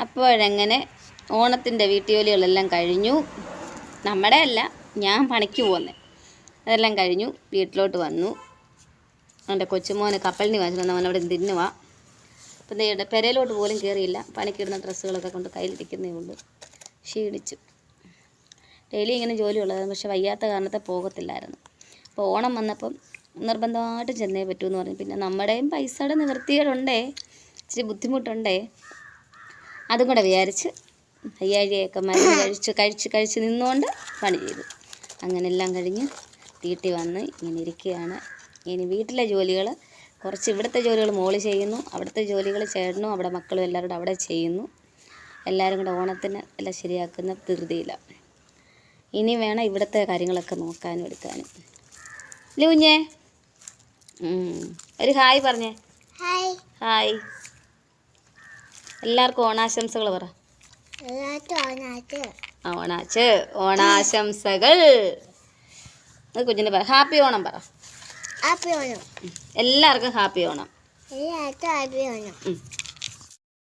അപ്പോഴങ്ങനെ ഓണത്തിന്റെ വീട്ടുജോലികളെല്ലാം കഴിഞ്ഞു. നമ്മുടെ അല്ല ഞാൻ പണിക്ക് പോകുന്നത് അതെല്ലാം കഴിഞ്ഞു വീട്ടിലോട്ട് വന്നു. എന്റെ കൊച്ചുമോന് കപ്പലിന് വാങ്ങിച്ചു അവൻ അവിടെ തിന്നുവാ അപ്പം ദേ പെരയിലോട്ട് പോലും കയറിയില്ല. പണിക്കിടുന്ന ഡ്രസ്സുകളൊക്കെ കൊണ്ട് കയ്യിലിരിക്കുന്നേ ഉള്ളൂ. ക്ഷീണിച്ചു. ഡെയിലി ഇങ്ങനെ ജോലി ജോലിയുള്ളത് പക്ഷെ വയ്യാത്ത കാരണത്തെ പോകത്തില്ലായിരുന്നു. അപ്പോൾ ഓണം വന്നപ്പം നിർബന്ധമായിട്ട് ചെന്നേ പറ്റൂ എന്ന് പറഞ്ഞു. പിന്നെ നമ്മുടെയും പൈസയുടെ നിവൃത്തികളുണ്ടേ ഇച്ചിരി ബുദ്ധിമുട്ടുണ്ടേ. അതും കൂടെ വിചാരിച്ച് അയ്യാഴിയൊക്കെ മരുന്ന് കഴിച്ച് കഴിച്ച് കഴിച്ച് നിന്നുകൊണ്ട് പണി ചെയ്തു. അങ്ങനെല്ലാം കഴിഞ്ഞ് വീട്ടിൽ വന്ന് ഇങ്ങനെ ഇരിക്കുകയാണ്. ഇനി വീട്ടിലെ ജോലികൾ കുറച്ച് ഇവിടുത്തെ ജോലികൾ മോൾ ചെയ്യുന്നു അവിടുത്തെ ജോലികൾ ചേട്ടനും അവിടെ മക്കളും എല്ലാവരും കൂടെ അവിടെ ചെയ്യുന്നു. എല്ലാവരും കൂടെ ഓണത്തിന് എല്ലാം ശരിയാക്കുന്ന ധൃതിയിലാണ് ഇനി വേണം ഇവിടുത്തെ കാര്യങ്ങളൊക്കെ നോക്കാനും എടുക്കാനും. ലൂഞ്ഞേ. ഒരു ഹായ് പറഞ്ഞേ. ഹായ്. ഹായ്. എല്ലാവർക്കും ഓണാശംസകൾ പറ. ഓണാച്ച് ഓണാശംസകൾ. കുഞ്ഞിന് പറ. ഹാപ്പി ഓണം പറ. ഹാപ്പി ഓണം. എല്ലാവർക്കും ഹാപ്പി ഓണം. എല്ലാവർക്കും ഹാപ്പി ഓണം.